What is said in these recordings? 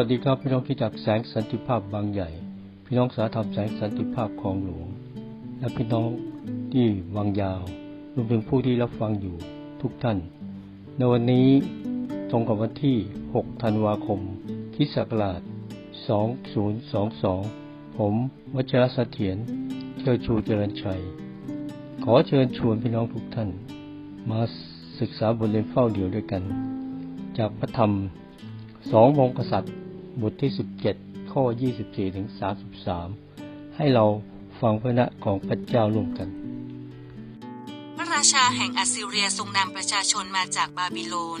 วัสดีครับพี่น้องที่จากแสงสันติภาพบางใหญ่ พี่น้องสาธรรมแสงสันติภาพคลองหลวง และพี่น้องที่วังยาวรวมถึงผู้ที่รับฟังอยู่ทุกท่าน ในวันนี้ตรงกับวันที่ 6 ธันวาคมคิศักราช 2022 ผมวัชรเสถียรเชิดชูเจริญชัย ขอเชิญชวนพี่น้องทุกท่าน มาศึกษาบทเรียนเฝ้าเดียวด้วยกัน จากพระธรรมสองวงกษัตริย์ บทที่ 17 ข้อ 24ถึง33 ให้เราฟังพระนะของพระเจ้าร่วมกัน พระราชาแห่งอัสซีเรียทรงนำประชาชนมาจากบาบิโลน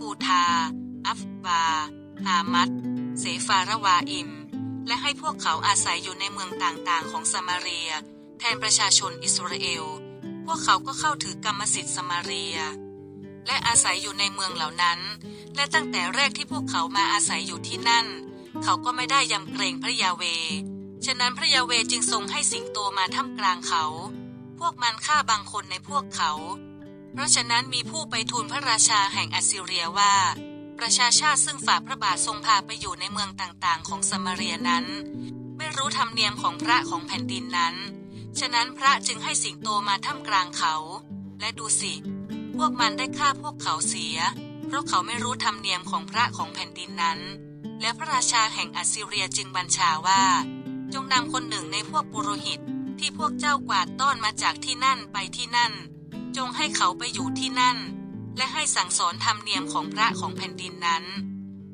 กูทา อัฟบา ฮามัดเสฟารวาอิม และให้พวกเขาอาศัยอยู่ในเมืองต่างๆ ของสมาเรีย แทนประชาชนอิสราเอล พวกเขาก็เข้าถือกรรมสิทธิ์สมาเรีย และอาศัยอยู่ในเมืองเหล่านั้น และตั้งแต่แรกที่พวกเขามาอาศัยอยู่ที่นั่น เขาก็ไม่ได้ยำเกรงพระยาเว ฉะนั้นพระยาเวจึงทรงให้สิงโตมาท่ามกลางเขา พวกมันฆ่าบางคนในพวกเขา เพราะฉะนั้นมีผู้ไปทูลพระราชาแห่งอัสซีเรียว่า ประชาชาติซึ่งฝ่าพระบาททรงพาไปอยู่ในเมืองต่างๆ ของสมาเรียนั้น ไม่รู้ธรรมเนียมของพระของแผ่นดินนั้น ฉะนั้นพระจึงให้สิงโตมาท่ามกลางเขา และดูสิ พวกมันได้ฆ่าพวกเขาเสีย ราะเขาไม่รู้ธรรมเนียมของพระของแผ่นดินนั้น และพระราชาแห่งอัสซีเรียจึงบัญชาว่า จงนำคนหนึ่งในพวกปุโรหิตที่พวกเจ้ากวาดต้อนมาจากที่นั่นไปที่นั่น จงให้เขาไปอยู่ที่นั่น และให้สั่งสอนธรรมเนียมของพระของแผ่นดินนั้น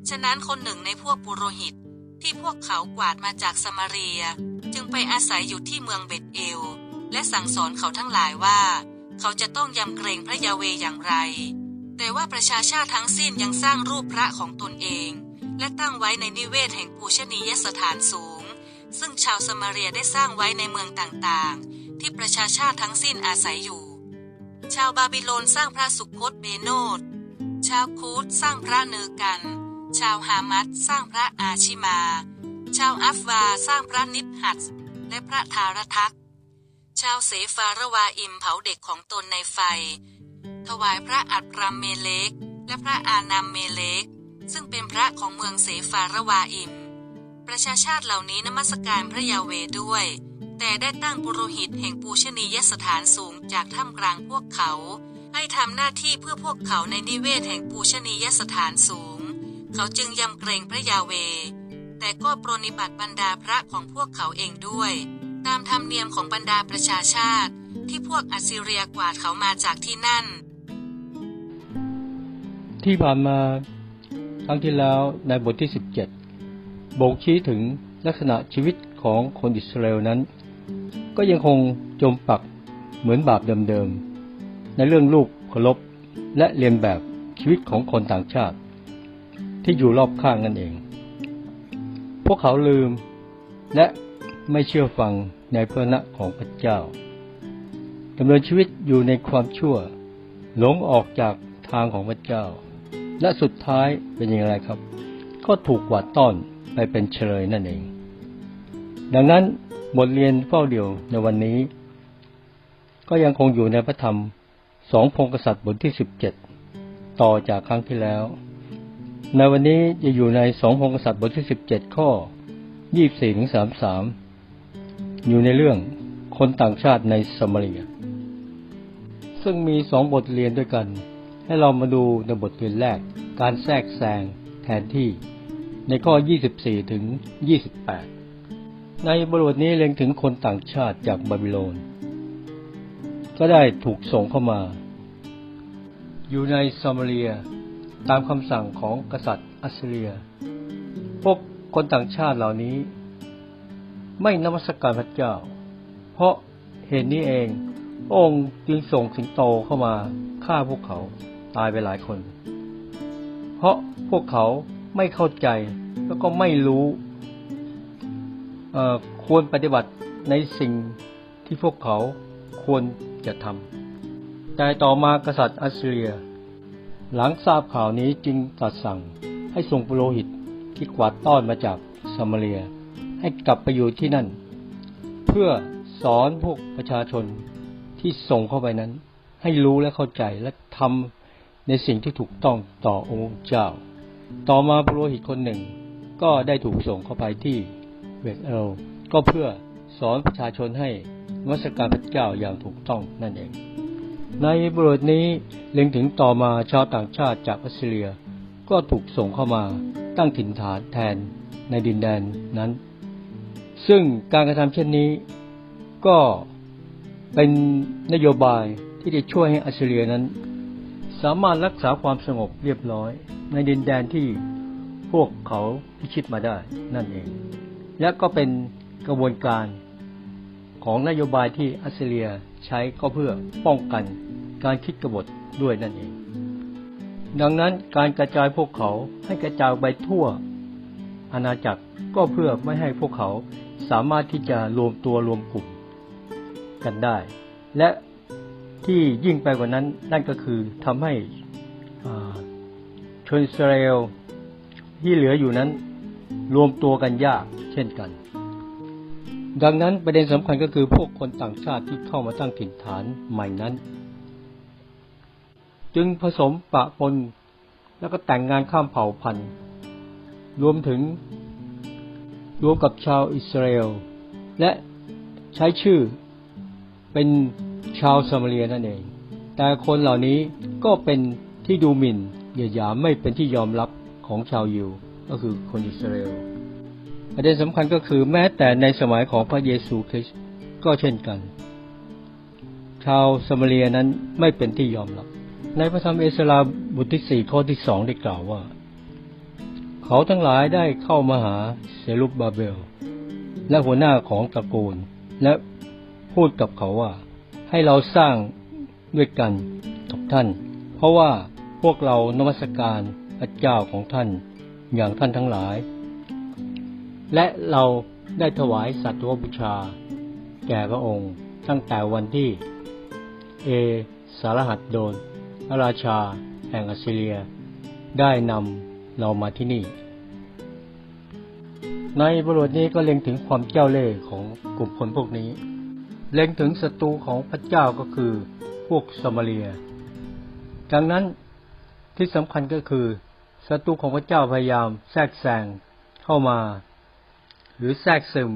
ฉะนั้นคนหนึ่งในพวกปุโรหิตที่พวกเขากวาดมาจากสมาเรีย จึงไปอาศัยอยู่ที่เมืองเบตเอล และสั่งสอนเขาทั้งหลายว่า เขาจะต้องยำเกรงพระยาเวอย่างไร แต่ว่าประชาชาติทั้งสิ้นยังสร้างรูปพระของตนเอง และตั้งไว้ในนิเวศแห่งปูชนียสถานสูง ซึ่งชาวสมาเรียได้สร้างไว้ในเมืองต่างๆ ที่ประชาชาติทั้งสิ้นอาศัยอยู่ ชาวบาบิโลนสร้างพระสุคตเบโนดชาวคูดสร้างพระเนกัน ชาวฮามัดสร้างพระอาชิมา ชาวอัฟวาสร้างพระนิดหัดและพระทารทัก ชาวเสฟารวาอิมเผาเด็กของตนในไฟ ถวายพระอัตรามเมเลก และพระอานามเมเลก ซึ่งเป็นพระของเมืองเสฟารวาอิม ประชาชาติเหล่านี้นมัสการพระยาเวด้วย แต่ได้ตั้งปุโรหิตแห่งปูชนียสถานสูงจากท่ามกลางพวกเขา ให้ทำหน้าที่เพื่อพวกเขาในนิเวศแห่งปูชนียสถานสูง เขาจึงยำเกรงพระยาเว แต่ก็ปรนนิบัติบรรดาพระของพวกเขาเองด้วยตามธรรมเนียมของบรรดาประชาชาติ ที่พวกอัสซีเรียกวาดเขามาจากที่นั่น ที่ผ่านมาครั้งที่แล้วในบทที่ 17 บ่งชี้ถึงลักษณะชีวิตของคนอิสราเอลนั้น ก็ยังคงจมปักเหมือนบาปเดิมๆ ในเรื่องลูกเคารพและเรียนแบบชีวิตของคนต่างชาติ ที่อยู่รอบข้างนั่นเอง พวกเขาลืมและไม่เชื่อฟังในพระนะของพระเจ้าดำเนินชีวิตอยู่ในความชั่ว หลงออกจากทางของพระเจ้า และสุดท้ายเป็นอย่างไรครับ ก็ถูกกวาดต้อนไปเป็นเฉลยนั่นเอง ดังนั้นบทเรียนเฝ้าเดี่ยวในวันนี้ ก็ยังคงอยู่ในพระธรรมสองพงกษัตริย์บทที่สิบเจ็ดต่อจากครั้งที่แล้ว ในวันนี้จะอยู่ในสองพงกษัตริย์บทที่สิบเจ็ดข้อยี่สี่ถึงสามสามอยู่ในเรื่องคนต่างชาติในสมาเรียซึ่งมีสองบทเรียนด้วยกัน ให้เรามาดูในบทเรียนแรก การแทรกแซงแทนที่ ในข้อ 24 ถึง 28 ในบทบทนี้เล็งถึงคนต่างชาติจากบาบิโลน ก็ได้ถูกส่งเข้ามา อยู่ในซามาเรีย ตามคำสั่งของกษัตริย์อัสซีเรีย พวกคนต่างชาติเหล่านี้ ไม่นมัสการพระเจ้า เพราะเหตุนี้เององค์จึงส่งสิงโตเข้ามาฆ่าพวกเขา ตายไปหลายคน เพราะพวกเขาไม่เข้าใจแล้วก็ไม่รู้ควรปฏิบัติในสิ่งที่พวกเขาควรจะทำแต่ต่อมากษัตริย์อัสเรีย หลังทราบข่าวนี้จึงตรัสสั่งให้ส่งปุโรหิตที่กวาดต้อนมาจากซามาเรีย ให้กลับไปอยู่ที่นั่น เพื่อสอนพวกประชาชนที่ส่งเข้าไปนั้น ให้รู้และเข้าใจและทำ ในสิ่งที่ถูกต้องต่อองค์เจ้า ต่อมาปุโรหิตคนหนึ่ง ก็ได้ถูกส่งเข้าไปที่เวทเอลก็เพื่อสอนประชาชนให้นมัสการพระเจ้าอย่างถูกต้องนั่นเอง ในบทนี้เล็งถึงต่อมาชาวต่างชาติจากออสเตรเลีย ก็ถูกส่งเข้ามาตั้งถิ่นฐานแทนในดินแดนนั้น ซึ่งการกระทำเช่นนี้ก็เป็นนโยบายที่จะช่วยให้ออสเตรเลียนั้น สามารถรักษาความสงบเรียบร้อย ในดินแดนที่พวกเขาพิชิตมาได้นั่นเอง และก็เป็นกระบวนการของนโยบายที่ออสเตรเลียใช้ก็เพื่อป้องกันการคิดกบฏด้วยนั่นเอง ดังนั้นการกระจายพวกเขาให้กระจายไปทั่ว อาณาจักรก็เพื่อไม่ให้พวกเขาสามารถที่จะรวมตัวรวมกลุ่มกันได้ และ ที่ยิ่งไปกว่านั้นนั่นก็คือทำให้ชนอิสราเอลที่เหลืออยู่นั้นรวมตัวกันยากเช่นกัน ดังนั้นประเด็นสำคัญก็คือพวกคนต่างชาติที่เข้ามาตั้งถิ่นฐานใหม่นั้น จึงผสมปะปนแล้วก็แต่งงานข้ามเผ่าพันธุ์ รวมถึงรวมกับชาวอิสราเอล และใช้ชื่อเป็น ชาวซามาเรียนั่นเอง แต่คนเหล่านี้ก็เป็นที่ดูหมิ่นเหยียดหยามไม่เป็นที่ยอมรับของชาวยิว ก็คือคนอิสราเอลประเด็นสำคัญก็คือแม้แต่ในสมัยของพระเยซูคริสต์ก็เช่นกัน ชาวสมาเรียนั้นไม่เป็นที่ยอมรับ ในพระธรรมเอสราบทที่สี่ข้อที่สองได้กล่าวว่า เขาทั้งหลายได้เข้ามาหาเซรุบบาเบล และหัวหน้าของตระกูล และพูดกับเขาว่า ให้เราสร้างด้วยกันกับท่าน เพราะว่าพวกเรานมัสการพระเจ้าของท่านอย่างท่านทั้งหลาย และเราได้ถวายสัตว์บูชา แก่พระองค์ตั้งแต่วันที่ เอสารหัดโดนพระราชาแห่งอัสเรีย ได้นำเรามาที่นี่ ในบทนี้ก็เล็งถึงความเจ้าเล่ห์ของกลุ่มคนพวกนี้ เล็งถึงศัตรูของพระเจ้าก็คือพวกสมาเรีย ดังนั้นที่สำคัญก็คือศัตรูของพระเจ้าพยายามแทรกแซงเข้ามา หรือแทรกซึม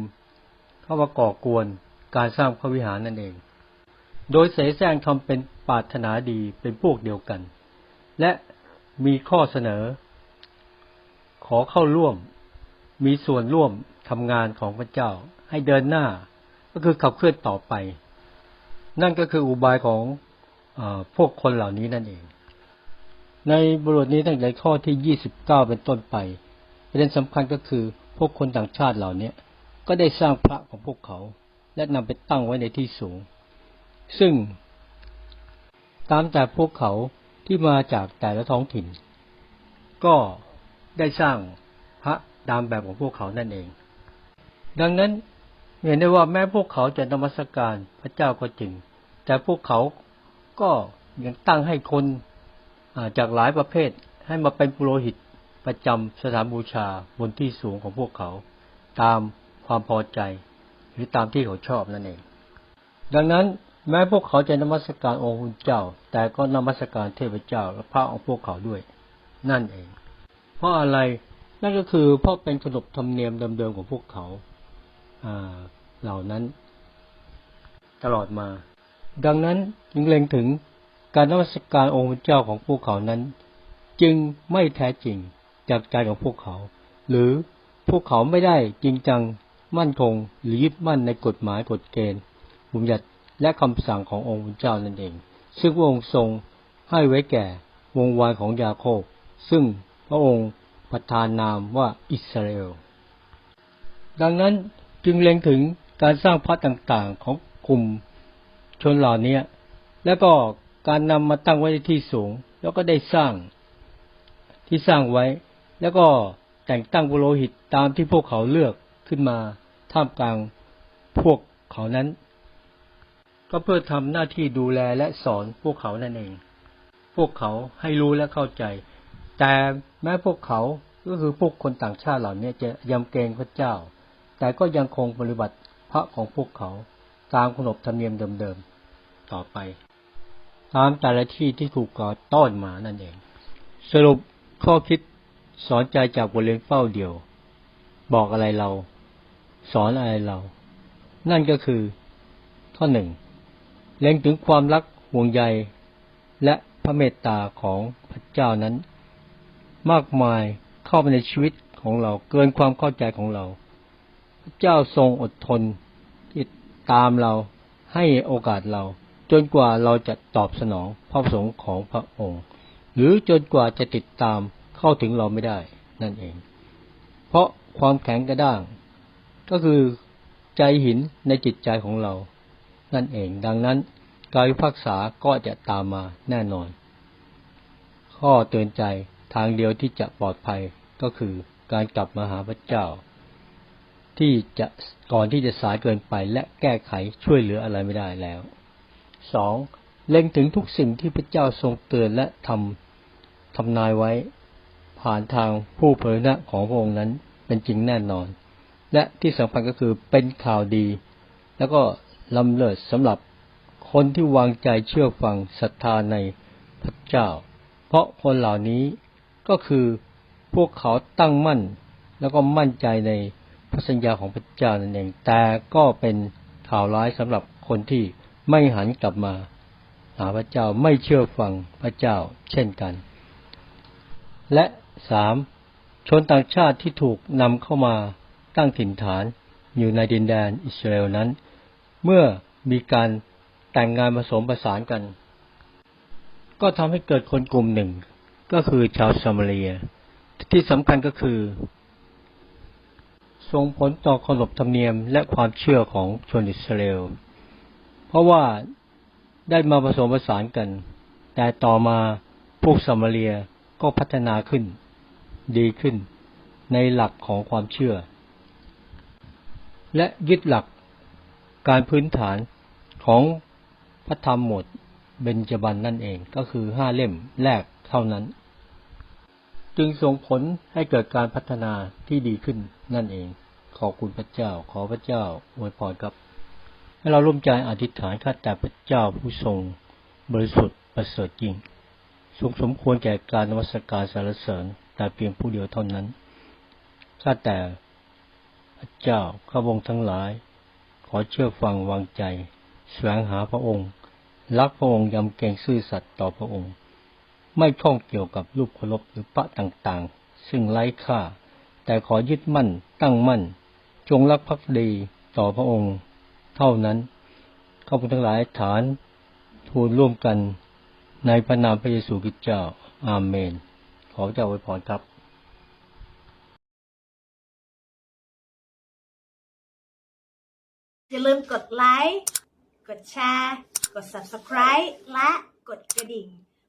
เข้ามาก่อกวนการสร้างพระวิหารนั่นเอง โดยเสแสร้งทำเป็นปาถนาดีเป็นพวกเดียวกัน และมีข้อเสนอ ขอเข้าร่วม มีส่วนร่วมทำงานของพระเจ้าให้เดินหน้า ก็คือขับเคลื่อนต่อไป นั่นก็คืออุบายของอพวกคนเหล่านี้นั่นเอง ในบทนี้ตั้งแต่ข้อที่29เป็นต้นไปประเด็นสำคัญก็คือพวกคนต่างชาติเหล่านี้ก็ได้สร้างพระของพวกเขา และนำไปตั้งไว้ในที่สูง ซึ่ง ตามแต่พวกเขาที่มาจากแต่ละท้องถิ่น ก็ได้สร้างพระตามแบบของพวกเขานั่นเอง ดังนั้น เห็นได้ว่าแม้พวกเขาจะนมัสการพระเจ้าก็จริง แต่พวกเขาก็ยังตั้งให้คนจากหลายประเภทให้มาเป็นปุโรหิตประจำสถานบูชาบนที่สูงของพวกเขา ตามความพอใจ หรือตามที่เขาชอบนั่นเอง ดังนั้นแม้พวกเขาจะนมัสการองค์พระเจ้า แต่ก็นมัสการเทพเจ้าและพระของพวกเขาด้วย นั่นเอง เพราะอะไรนั่นก็คือเพราะเป็นขนบธรรมเนียมเดิมๆของพวกเขา อ่า เหล่านั้น ตลอดมา ดังนั้นจึงเล็งถึงการนมัสการองค์พระเจ้าของพวกเขานั้น จึงไม่แท้จริงจากใจของพวกเขา หรือพวกเขาไม่ได้จริงจังมั่นคงหรือยึดมั่นในกฎหมายกฎเกณฑ์บัญญัติและคำสั่งขององค์พระเจ้านั่นเอง ซึ่งพระองค์ทรงให้ไว้แก่วงวานของยาโคบ ซึ่งพระองค์ประทานนามว่าอิสราเอล ดังนั้นจึงเล็งถึง การสร้างพระต่างๆของกลุ่มชนเหล่านี้แล้วก็การนำมาตั้งไว้ในที่สูง แล้วก็ได้สร้างที่สร้างไว้ แล้วก็แต่งตั้งบุโรหิตตามที่พวกเขาเลือกขึ้นมาท่ามกลางพวกเขานั้น ก็เพื่อทำหน้าที่ดูแลและสอนพวกเขานั่นเอง พวกเขาให้รู้และเข้าใจ แต่แม้พวกเขาก็คือพวกคนต่างชาติเหล่านี้จะยำเกรงพระเจ้า แต่ก็ยังคงปฏิบัติ พระของพวกเขาตามขนบธรรมเนียมเดิมๆต่อไป ตามแต่ละที่ที่ถูกก่อต้อนมานั่นเอง สรุปข้อคิดสอนใจจากบทเรียนเฝ้าเดียว บอกอะไรเรา สอนอะไรเรา นั่นก็คือ ข้อหนึ่งเล็งถึงความรักห่วงใย และพระเมตตาของพระเจ้านั้น มากมายเข้าไปในชีวิตของเราเกินความเข้าใจของเรา พระเจ้าทรงอดทนที่ตามเราให้โอกาสเรา จนกว่าเราจะตอบสนองพระประสงค์ของพระองค์ หรือจนกว่าจะติดตามเข้าถึงเราไม่ได้นั่นเอง เพราะความแข็งกระด้าง ก็คือใจหินในจิตใจของเรา นั่นเอง ดังนั้นการพิพากษาก็จะตามมาแน่นอน ข้อเตือนใจทางเดียวที่จะปลอดภัยก็คือการกลับมาหาพระเจ้า ที่จะก่อนที่จะสายเกินไปและแก้ไขช่วยเหลืออะไรไม่ได้แล้วสองเล็งถึงทุกสิ่งที่พระเจ้าทรงเตือนและทำทำนายไว้ ผ่านทางผู้เผยพระชนะของพระองค์นั้นเป็นจริงแน่นอน และที่สำคัญก็คือเป็นข่าวดี แล้วก็ลำเลิศสำหรับคนที่วางใจเชื่อฟังศรัทธาในพระเจ้า เพราะคนเหล่านี้ก็คือพวกเขาตั้งมั่น แล้วก็มั่นใจใน พระสัญญาของพระเจ้านั่นเอง แต่ก็เป็นข่าวร้ายสำหรับคนที่ไม่หันกลับมาหาพระเจ้าไม่เชื่อฟังพระเจ้าเช่นกัน และสามชนต่างชาติที่ถูกนำเข้ามาตั้งถิ่นฐานอยู่ในดินแดนอิสราเอลนั้น เมื่อมีการแต่งงานผสมประสานกัน ก็ทำให้เกิดคนกลุ่มหนึ่ง ก็คือชาวซามาเรีย ที่สำคัญก็คือ ส่งผลต่อขนบธรรมเนียมและความเชื่อของชนอิสราเอล เพราะว่าได้มาผสมผสานกัน แต่ต่อมาพวกซามาเรียก็พัฒนาขึ้น ดีขึ้น ในหลักของความเชื่อ และยึดหลักการพื้นฐานของพระธรรมหมดเบญจบันนั่นเองก็คือห้าเล่มแรกเท่านั้น จึงส่งผลให้เกิดการพัฒนาที่ดีขึ้น นั่นเอง ขอบคุณพระเจ้า ขอพระเจ้าอวยพรครับ ให้เราร่วมใจอธิษฐานข้าแต่พระเจ้าผู้ทรง บริสุทธิ์ประเสริฐจริงทรงสมควรแก่การนมัสการสรรเสริญแต่เพียงผู้เดียวเท่านั้นข้าแต่พระเจ้าข้าพงทั้งหลาย ขอเชื่อฟังวางใจแสวงหาพระองค์ รักพระองค์ยำเกรงซื่อสัตย์ต่อพระองค์ ไม่ข้องเกี่ยวกับรูปเคารพหรือพระต่างๆ ซึ่งไร้ค่า แต่ขอยึดมั่น ตั้งมั่น จงรักภักดีต่อพระองค์ เท่านั้นข้าพงทั้งหลายฐานทูลร่วมกันในพระนามพระเยซูคริสต์เจ้า อาเมน ขอเจ้าอวยพรครับอย่าลืมกดไลค์ กดแชร์ กด Subscribe และกดกระดิ่ง